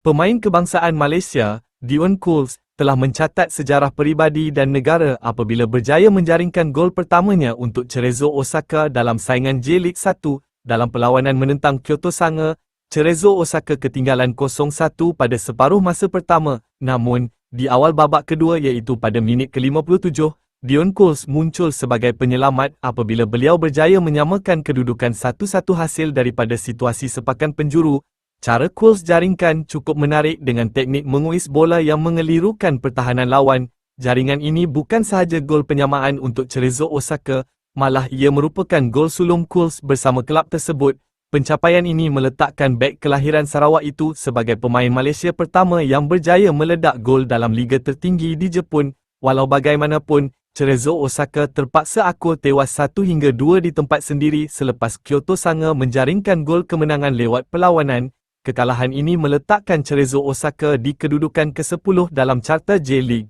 Pemain kebangsaan Malaysia, Dion Cools, telah mencatat sejarah peribadi dan negara apabila berjaya menjaringkan gol pertamanya untuk Cerezo Osaka dalam saingan J-League 1 dalam perlawanan menentang Kyoto Sanga. Cerezo Osaka ketinggalan 0-1 pada separuh masa pertama, namun, di awal babak kedua iaitu pada minit ke-57, Dion Cools muncul sebagai penyelamat apabila beliau berjaya menyamakan kedudukan satu-satu hasil daripada situasi sepakan penjuru Cara Cools jaringkan cukup menarik dengan teknik menguis bola yang mengelirukan pertahanan lawan. Jaringan ini bukan sahaja gol penyamaan untuk Cerezo Osaka, malah ia merupakan gol sulung Cools bersama kelab tersebut. Pencapaian ini meletakkan bek kelahiran Sarawak itu sebagai pemain Malaysia pertama yang berjaya meledak gol dalam liga tertinggi di Jepun. Walau bagaimanapun, Cerezo Osaka terpaksa akur tewas 1 hingga 2 di tempat sendiri selepas Kyoto Sanga menjaringkan gol kemenangan lewat perlawanan. Kekalahan ini meletakkan Cerezo Osaka di kedudukan ke-10 dalam carta J-League.